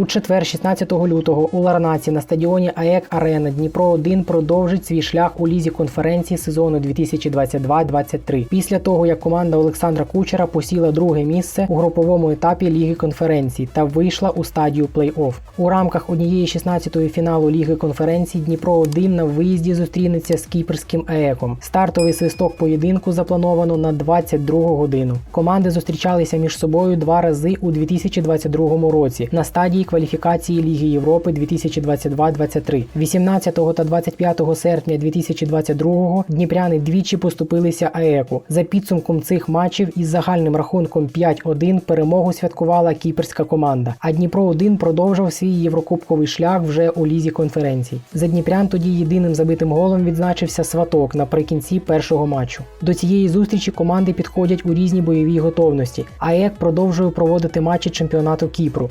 У четвер, 16 лютого, у Ларнаці на стадіоні АЕК Арена Дніпро 1 продовжить свій шлях у лізі конференції сезону 2022-23 після того, як команда Олександра Кучера посіла друге місце у груповому етапі Ліги конференцій та вийшла у стадію плей-офф. У рамках однієї 16-ї фіналу Ліги конференцій Дніпро 1 на виїзді зустрінеться з кіпрським АЕКом. Стартовий свисток поєдинку заплановано на 22 годину. Команди зустрічалися між собою два рази у 2022 році на стадії кваліфікації Ліги Європи 2022-23. 18 та 25 серпня 2022 дніпряни двічі поступилися АЕКу. За підсумком цих матчів із загальним рахунком 5-1 перемогу святкувала кіперська команда. А Дніпро 1 продовжив свій єврокубковий шлях вже у лізі конференцій. За Дніпрян тоді єдиним забитим голом відзначився Сваток наприкінці першого матчу. До цієї зустрічі команди підходять у різній бойовій готовності. АЕК продовжує проводити матчі чемпіонату Кіпру.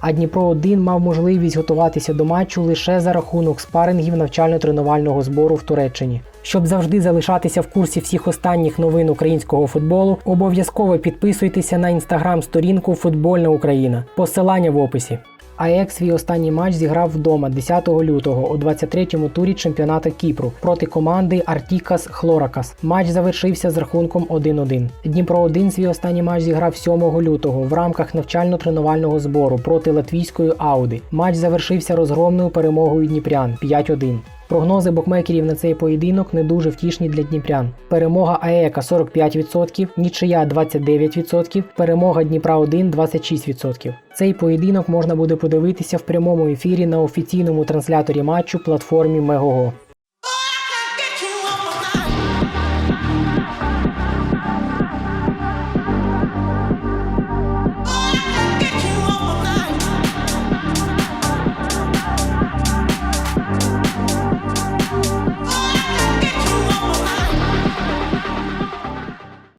А Дніпро 1 мав можливість готуватися до матчу лише за рахунок спарингів навчально-тренувального збору в Туреччині. Щоб завжди залишатися в курсі всіх останніх новин українського футболу, обов'язково підписуйтеся на інстаграм-сторінку Футбольна Україна. Посилання в описі. АЕК свій останній матч зіграв вдома 10 лютого у 23-му турі чемпіонату Кіпру проти команди Артікас Хлоракас. Матч завершився з рахунком 1-1. Дніпро 1 свій останній матч зіграв 7 лютого в рамках навчально-тренувального збору проти латвійської Ауди. Матч завершився розгромною перемогою Дніпрян 5-1. Прогнози букмекерів на цей поєдинок не дуже втішні для дніпрян. Перемога АЕКа 45%, нічия 29%, перемога Дніпра 1 26%. Цей поєдинок можна буде подивитися в прямому ефірі на офіційному трансляторі матчу платформі Мегого.